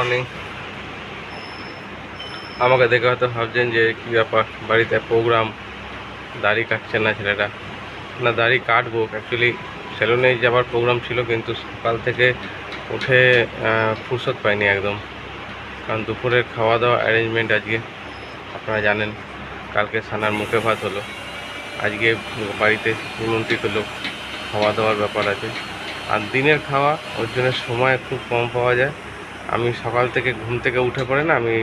Morning আমাকে দেখে হয়তো ভাবছেন যে কী ব্যাপার, বাড়িতে প্রোগ্রাম দাড়ি কাটছে না ছেলেটা না, দাড়ি কাটবো। অ্যাকচুয়ালি সেলুনে যাবার প্রোগ্রাম ছিল, কিন্তু সকাল থেকে উঠে ফুরসত পাইনি একদম। কারণ দুপুরের খাওয়া দাওয়া অ্যারেঞ্জমেন্ট আজকে, আপনারা জানেন, কালকে সানার মুখে ভাত হলো। আজকে বাড়িতে নিমন্ত্রিত লোক খাওয়া দাওয়ার ব্যাপার আছে। আর দিনের খাওয়া, ওর জন্য সময় খুব কম পাওয়া যায়। আমি সকাল থেকে ঘুম থেকে উঠে পড়ে না, আমি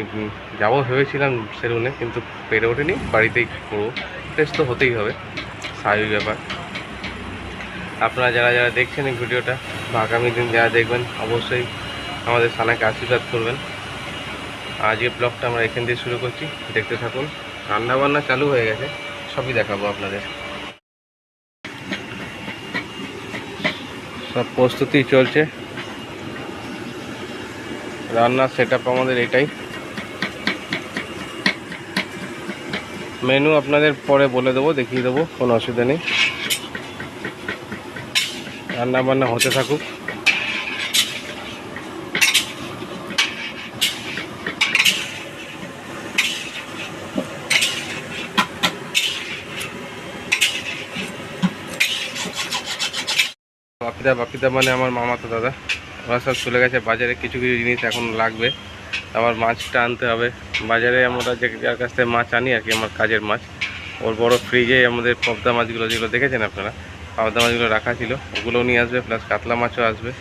যাব ভেবেছিলাম সেলুনে, কিন্তু পেরে ওঠেনি, বাড়িতেই করব ফ্রেশ তো হতেই হবে, স্বাভাবিক ব্যাপার। আপনারা যারা যারা দেখছেন এই ভিডিওটা, বা আগামী দিন যারা দেখবেন, অবশ্যই আমাদের সানাকে আশীর্বাদ করবেন। আজকের ব্লগটা আমরা এখান দিয়ে শুরু করছি, দেখতে থাকুন। রান্না বান্না চালু হয়ে গেছে, সবই দেখাবো আপনাদের। সব প্রস্তুতি চলছে। রান্নার সেট আমাদের এটাই। মেনু আপনাদের পরে বলে দেবো, দেখিয়ে দেবো, কোনো অসুবিধা নেই। রান্না বান্না হতে থাকুক। বাপিদা বাপিদা মানে আমার মামা তো দাদা। ওরা সব চলে গেছে। বাজারে কিছু কিছু জিনিস এখন লাগবে। আবার মাছটা আনতে হবে। বাজারে আমরা যে যার কাছ থেকে মাছ আনি আর কি, আমার কাজের মাছ। ওর বড় ফ্রিজে আমাদের পদ্মা মাছগুলো, যেগুলো দেখেছেন আপনারা? পদ্মা মাছগুলো রাখা ছিল। ওগুলোও নিয়ে আসবে প্লাস কাতলা মাছও আসবে।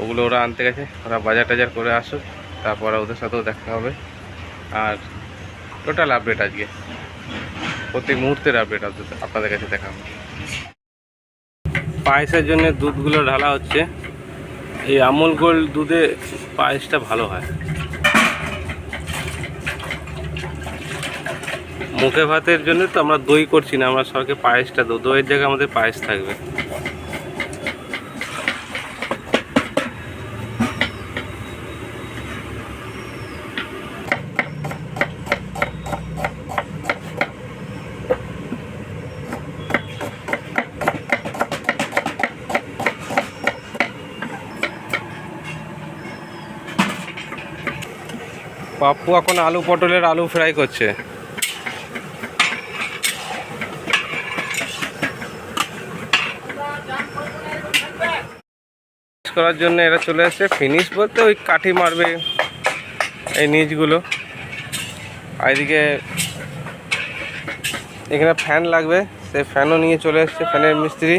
ওগুলো ওরা আনতে গেছে। ওরা বাজার টাজার করে আসুক, তারপর ওদের সাথেও দেখা হবে। আর টোটাল আপডেট আজকে। প্রতি মুহূর্তের আপডেট আপনাদের কাছে দেখা হবে পায়েসের জন্য দুধগুলো ঢালা হচ্ছে। এই আমল গোল্ড দুধে পায়েসটা ভালো হয়। মুখে ভাতের জন্য তো আমরা দই করছি না, আমরা সবাইকে পায়েসটা দেবো দইয়ের জায়গায় আমাদের পায়েস থাকবে। পাপ্পু এখন আলু পটলের আলু ফ্রাই করছে। করার জন্য এরা চলে আসছে ফিনিশ বলতে ওই কাঠি মারবে এই নিচগুলো। আর এদিকে এখানে ফ্যান লাগবে। সেই ফ্যানও নিয়ে চলে এসছে ফ্যানের মিস্ত্রি।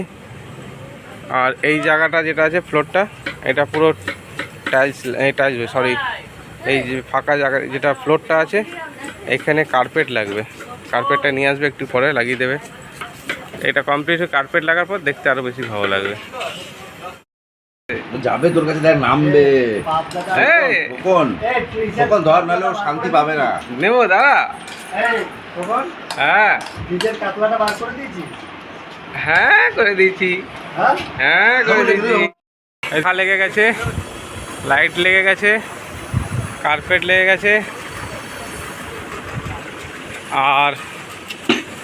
আর এই জায়গাটা যেটা আছে ফ্লোরটা এটা পুরো টাইলস এই টাইলস সরি এই যে ফাঁকা জায়গা যেটা ফ্লোরটা আছে এখানে কার্পেট লাগবে। কার্পেটটা নিয়ে আসবে একটু পরে লাগিয়ে দেবে। এটা কমপ্লিট হয়ে কার্পেট লাগার পর দেখতে আরও বেশি ভালো লাগবে। যাবে তোর কাছে দেখ নামবে। এই, কখন কখন ধর নাহলে ও শান্তি পাবে না। নেব দাদা হ্যাঁ। বার করে দিয়েছি। হ্যাঁ করে দিয়েছি। হ্যাঁ? হ্যাঁ করে দিয়েছি। এখা লেগে গেছে। লাইট লেগে গেছে। কার্পেট লেগে গেছে। আর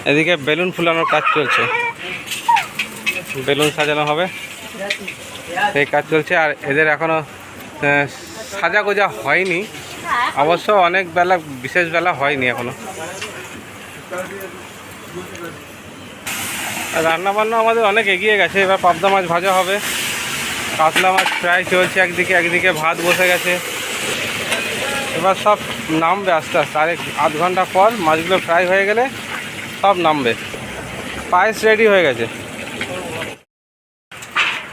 এদিকে বেলুন ফুলানোর কাজ চলছে। বেলুন সাজানো হবে। সেই কাজ চলছে আর এদের এখনও আহ, সাজা গোজা হয়নি। অবশ্য অনেক বেলা বিশেষ বেলা হয়নি এখনও। রান্না বান্না আমাদের অনেক এগিয়ে গেছে। এবার পাবদা মাছ ভাজা হবে। কাতলা মাছ ফ্রাই চলছে একদিকে একদিকে ভাত বসে গেছে। এবার সব নামবে আস্তে আস্তে। আরেক আধ ঘণ্টা পর মাছগুলো ফ্রাই হয়ে গেলে সব নামবে। পায়েস রেডি হয়ে গেছে।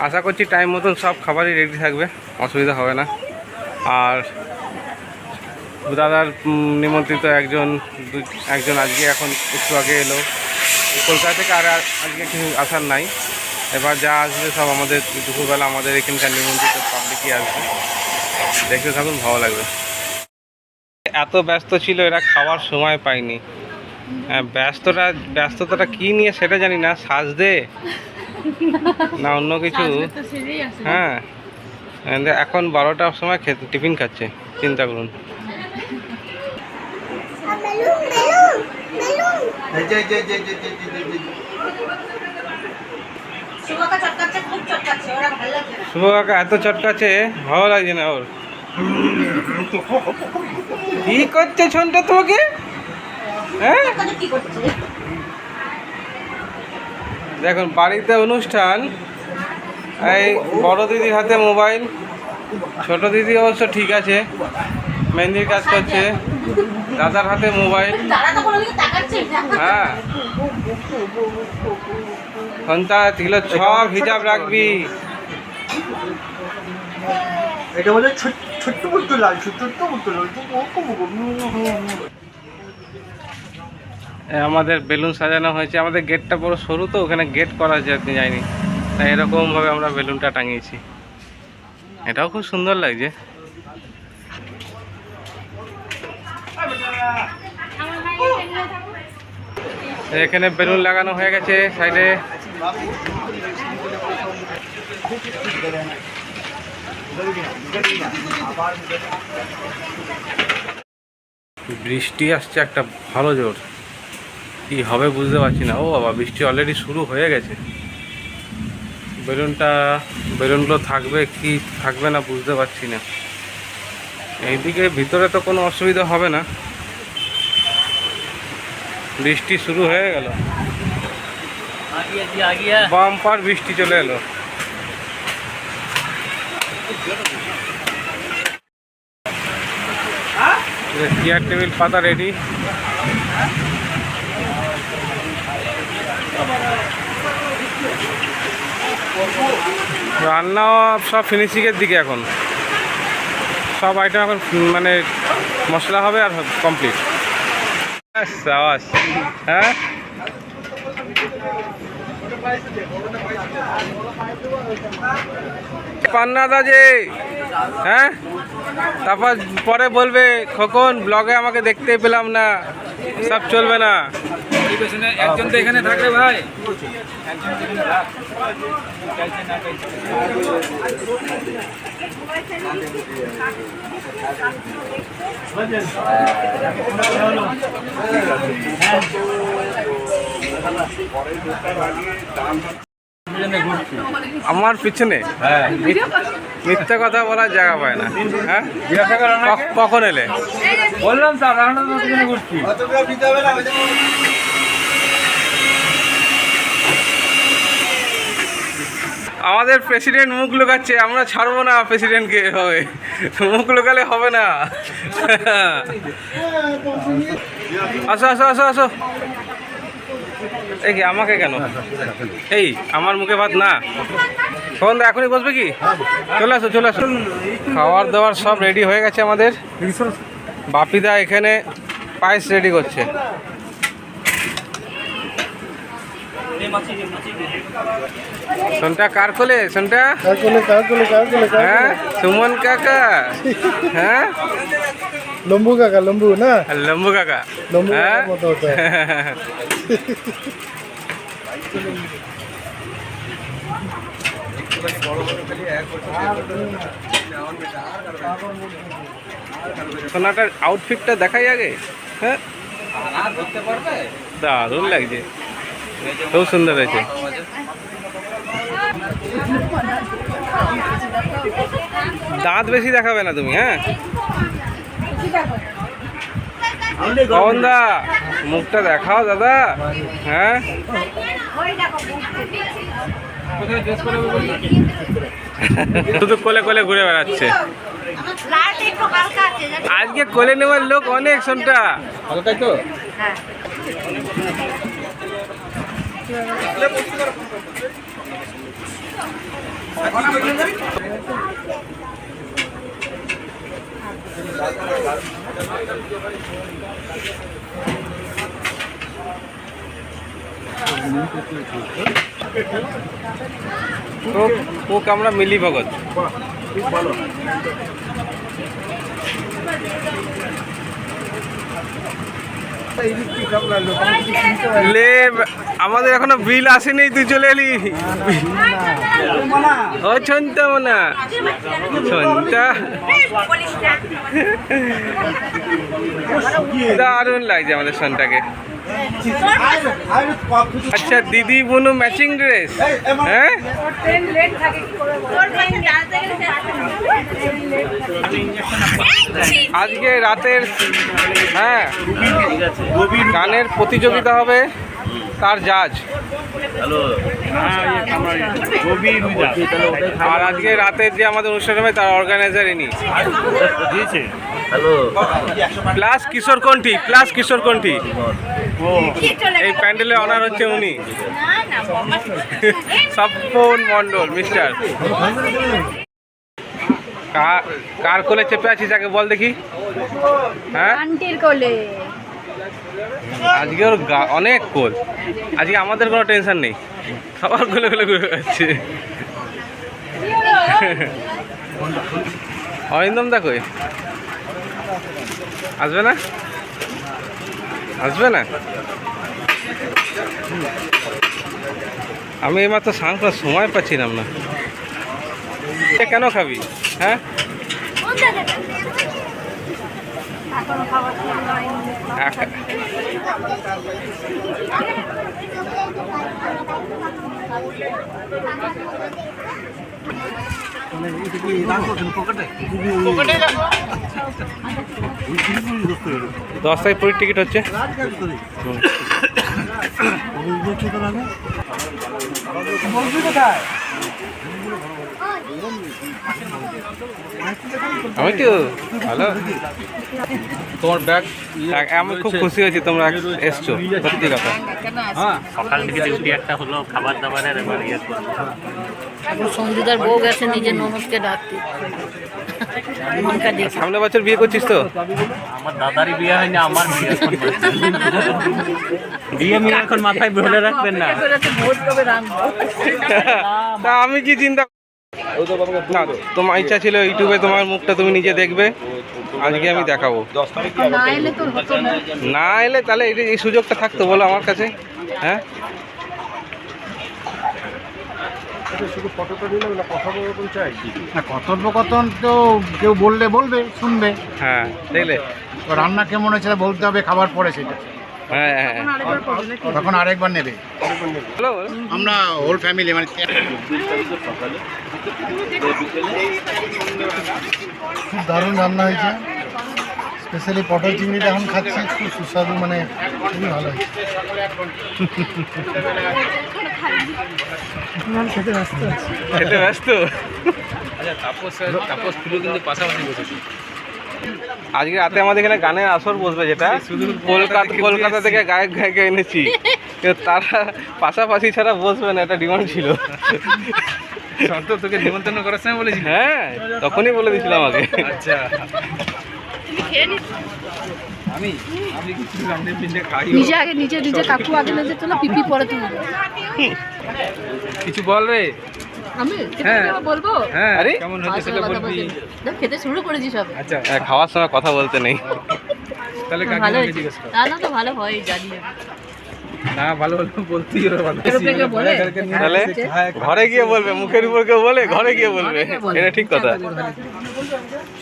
আশা করছি টাইম মতন সব খাবারই রেডি থাকবে, অসুবিধা হবে না। আর দাদার নিমন্ত্রিত একজন একজন আজকে এখন একটু আগে এলো। কলকাতা থেকে আর আজকে কিছু আসার নাই। এবার যা আসবে সব আমাদের, দুপুরবেলা আমাদের এখানকার নিমন্ত্রিত পাবলিকই আসবে। দেখতে থাকুন, ভালো লাগবে। এত ব্যস্ত ছিল এরা খাওয়ার সময় পায়নি। হ্যাঁ ব্যস্তটা ব্যস্ততাটা কি নিয়ে সেটা জানি না সাজ দে না অন্য কিছু? হ্যাঁ। এখন বারোটার সময় খেতে টিফিন খাচ্ছে চিন্তা করুন। শুভ কাকা এত চটকাচ্ছে ভালো লাগছে না ওর। কি করছে ছনটা তোমাকে? হ্যাঁ? দেখুন, বাড়িতে অনুষ্ঠান। এই বড় দিদির হাতে মোবাইল, ছোট দিদি অবশ্য ঠিক আছে, মেহেন্দির কাজ করছে, দাদার হাতে মোবাইল। হ্যাঁ। সন্তা এগুলো সব হিসাব রাখবি। এটা বলে ছোট্ট পুতুল লাল ছোট্ট এ, আমাদের বেলুন সাজানো হয়েছে। আমাদের গেটটা বড় সরু তো ওখানে গেট করা যেতে যায়নি তাই এরকমভাবে আমরা বেলুনটা টাঙিয়েছি। এটাও খুব সুন্দর লাগছে। এখানে বেলুন লাগানো হয়ে গেছে সাইডে। বৃষ্টি আসছে একটা ভালো জোর। কি হবে বুঝতে পারছি না। ও বাবা বৃষ্টি অলরেডি শুরু হয়ে গেছে। বেলুনটা বেলুনগুলো থাকবে কি থাকবে না বুঝতে পারছি না। এইদিকে ভিতরে তো কোনো অসুবিধা হবে না। বৃষ্টি শুরু হয়ে গেল। বাম্পার বৃষ্টি চলে এলো। চেয়ার টেবিল পাতা রেডি রান্নাও সব ফিনিশিংয়ের দিকে এখন। সব আইটেম এখন মানে মশলা হবে আর কমপ্লিট আওয়াজ। হ্যাঁ? পান্নাদা যে হ্যাঁ? তারপর পরে বলবে খোকন ব্লগে আমাকে দেখতে পেলাম না সব চলবে না। একজন তো এখানে থাকবে ভাই। আমার পিছনে? মিথ্যা কথা বলার জায়গা পায় না। হ্যাঁ? কখন এলে? বললাম স্যার আমরা তো এখানে ঘুরছি। আমাদের প্রেসিডেন্ট মুখ লুকাচ্ছে আমরা ছাড়বো না প্রেসিডেন্টকে হবে মুখ লুকালে হবে না। আসো আসো আসো আসো। এই কি আমাকে কেন? এই আমার মুখে ভাত না? কখন দা এখনই বসবে কি? চলে আসো চলে আসো। খাওয়ার দাওয়ার সব রেডি হয়ে গেছে আমাদের। বাপিদা এখানে পায়েস রেডি করছে। সন্টা কার কোলে? সন্টা? কাকলে কাকলে কাকলে হ্যাঁ সুমন কাকা। হ্যাঁ? লম্বু কাকা লম্বু না আর লম্বু কাকা লম্বু হ্যাঁ? কাকার মতো হতে সোনাটার আউটফিটটা দেখাই আগে হ্যাঁ? দারুণ লাগছে। খুব সুন্দর হয়েছে। দাঁত বেশি দেখাবে না তুমি হ্যাঁ? কখন দা মুখটা দেখাও দাদা। হ্যাঁ? শুধু কোলে কোলে ঘুরে বেড়াচ্ছে? আজকে কোলে নেওয়ার লোক অনেক, সন্টা। হ্যাঁ কোক কোক আমরা মিলি ভগত লে আমাদের এখনও বিল আসেনি তুই চলে এলি। ও ছন্তা। মনা ছন্তা দারুণ লাগছে আমাদের সনটাকে আচ্ছা দিদি বুনু ম্যাচিং ড্রেস হ্যাঁ? আজকে রাতের হ্যাঁ গানের প্রতিযোগিতা হবে তার জাজ। আর আজকে রাতের যে আমাদের অনুষ্ঠান হবে তার অর্গানাইজার ইনি। প্লাস কিশোর কণ্ঠী প্লাস কিশোর কণ্ঠী এই? প্যান্ডেলে অনার হচ্ছে উনি। না না মন্ডল মিস্টার? কার কার কোলে চেপে আছিস আগে বল দেখি। হ্যাঁ? কোলে। আজকে ওর অনেক কোল। আজকে আমাদের কোনো টেনশন নেই। সবার কোলে কোলে ঘুরে বেড়াচ্ছে। অরিন্দম দেখো আসবে না? আসবে না? আমি এইমাত্র করার সময় পাচ্ছিলাম না। কেন খাবি? হ্যাঁ? হয়নি। এক- দশ তারিখ পুরীর টিকিট হচ্ছে। আমি তো ভালো। তোমার ব্যাগ আমি খুব খুশি হয়েছি তোমরা এসছো সত্যি কথা। সকাল থেকে ডিউটি একটা হলো খাবার দাবারের এবার ইয়ে। সঞ্জুদার বউ গেছে নিজের ননদকে ডাকতে। সামনে বছর বিয়ে করছিস তো? আমার দাদারই বিয়ে হয়নি আমার বিয়ে বিয়ে মিয়ে এখন মাথায় ভুলে রাখবেন না। তা আমি কি চিন্তা না তোমার ইচ্ছা ছিল ইউটিউবে তোমার মুখটা তুমি নিজে দেখবে। আজকে আমি দেখাবো। না এলে তোর হতো না। না এলে তাহলে এই সুযোগটা থাকতো বলো আমার কাছে হ্যাঁ? না কথোপকথন তো কেউ বললে বলবে শুনবে। হ্যাঁ দেখলে তো রান্না কেমন হয়েছে বলতে হবে খাবার পরে সেটা। হ্যাঁ হ্যাঁ তখন আরেকবার নেবে। আমরা হোল ফ্যামিলি মানে খুব দারুণ রান্না হয়েছে। স্পেশালি পটল চিংড়িটা এখন খাচ্ছি খুব সুস্বাদু মানে খুবই ভালো খেতে ব্যস্ত আজকে রাতে আমাদের এখানে গানের আসর বসবে যেটা। কলকাতা কলকাতা থেকে গায়ক গায়িকা এনেছি। তারা পাশাপাশি ছাড়া বসবে না এটা ডিমান্ড ছিল। তোকে নিমন্ত্রণ করার সময় বলেছি। হ্যাঁ তখনই বলে দিয়েছিলাম আমাকে আচ্ছা। নিজে আগে নিজে নিজে কাকু আগে নিজে না পিপি পরে তুমি কিছু বল রে। আমি? হ্যাঁ। হ্যাঁ বলব? হ্যাঁ আরে? কেমন হচ্ছে সেটা বলবি। খেতে শুরু করেছি সব। আচ্ছা। হ্যাঁ, খাওয়ার সময় কথা বলতে নেই। তাহলে ভালো জিজ্ঞেস কর। রান্না তো ভালো হয় জানি। না ভালো হলো বলতেই? তাহলে ঘরে গিয়ে বলবে মুখের উপর কেউ বলে ঘরে গিয়ে বলবে। এটা ঠিক কথা।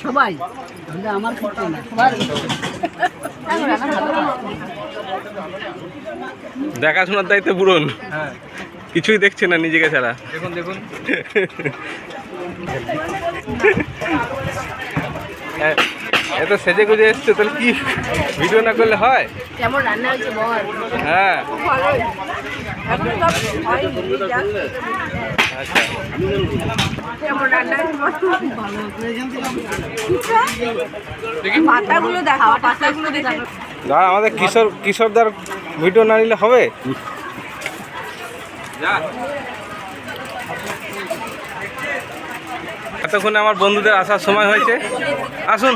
সবাই আমার। দেখাশোনার দায়িত্ব পূরণ। হ্যাঁ। কিছুই দেখছে না নিজেকে ছাড়া। দেখুন দেখুন। হ্যাঁ, এত সেজে গুজে এসছে তাহলে কি ভিডিও না করলে হয়? কেমন রান্না হয়েছে বল? হ্যাঁ। দাঁড়া আমাদের কিশোর কিশোরদার ভিডিও না নিলে হবে? এতক্ষণে আমার বন্ধুদের আসার সময় হয়েছে। আসুন।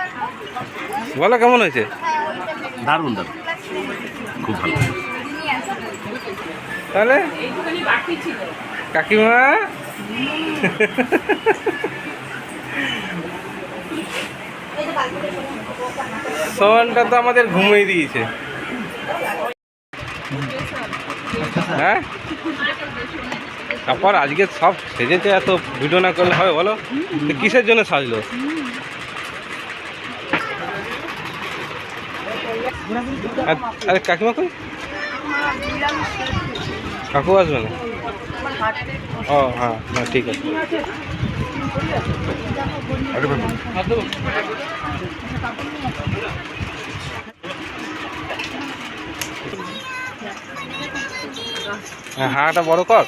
বলো কেমন হয়েছে? দারুণ দারুণ। খুব ভালো। তাহলে? কাকিমা? সোহনটা তো আমাদের ঘুমিয়ে দিয়েছে। হ্যাঁ? তারপর আজকে সব সেজেছে এত ভিডিও না করলে হবে বলো? কিসের জন্য সাজলো? আর- কাকিমা কই? কাকু আসবে না? ও হ্যাঁ না ঠিক আছে। হ্যাঁ হাঁটা বড় কর।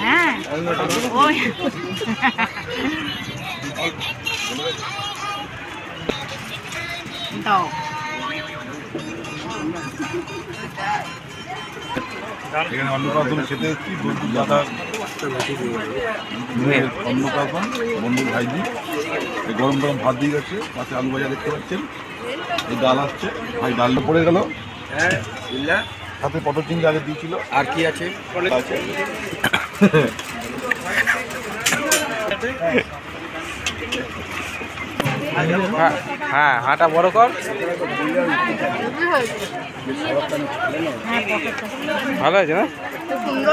হ্যাঁ। ওই। দাও। এখানে অন্নপ্রাশন খেতে এসেছি বন্ধু দাদা অন্নপ্রাশন বন্ধুর ভাইজি। এই গরম গরম ভাত দিয়ে গেছে। পাশে আলু ভাজা দেখতে পাচ্ছেন। এই ডাল আসছে। ভাই ডালটা পড়ে গেল। হ্যাঁ বুঝলা সাথে পটল চিংড়ি আগে দিয়েছিল। আর কি আছে? আছে হ্যাঁ হ্যাঁ হাঁটা বড় কর। ভালো আছে না?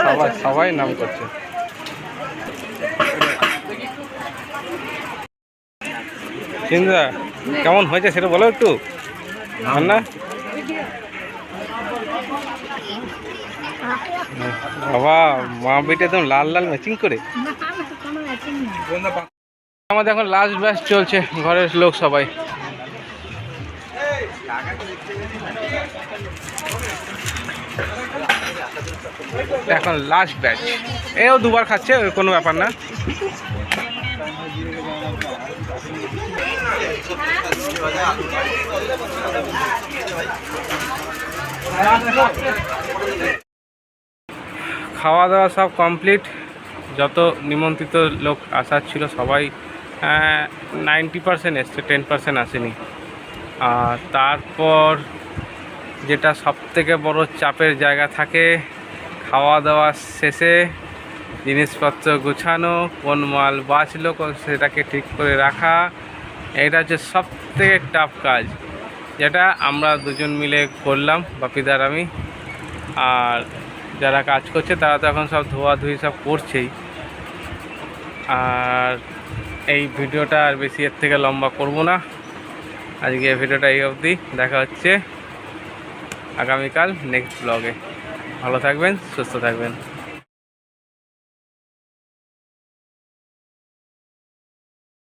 সবাই সবাই নাম করছে। কেমন হয়েছে সেটা বলো একটু। রান্না বাবা, মা বেটে একদম লাল লাল ম্যাচিং করে। আমাদের এখন লাস্ট ব্যাচ চলছে, ঘরের লোক সবাই। এখন লাস্ট ব্যাচ এও দুবার খাচ্ছে কোনো ব্যাপার না। খাওয়া দাওয়া সব কমপ্লিট যত নিমন্ত্রিত লোক আসার ছিল সবাই নাইনটি পার্সেন্ট এসছে টেন পার্সেন্ট আসেনি। আর তারপর যেটা সব থেকে বড় চাপের জায়গা থাকে খাওয়া দাওয়া শেষে জিনিসপত্র গুছানো, কোন মাল বাঁচলো, কোন সেটাকে ঠিক করে রাখা, এটা হচ্ছে সব থেকে টাফ কাজ। যেটা আমরা দুজন মিলে করলাম, বাপিদার আমি। আর যারা কাজ করছে তারা তো এখন সব ধোয়াধুয়ি সব করছেই। আর এই ভিডিওটা আর বেশি এর থেকে লম্বা করব না। আজকে ভিডিওটা এই অবধি, দেখা হচ্ছে আগামীকাল নেক্সট ব্লগে ভালো থাকবেন, সুস্থ থাকবেন।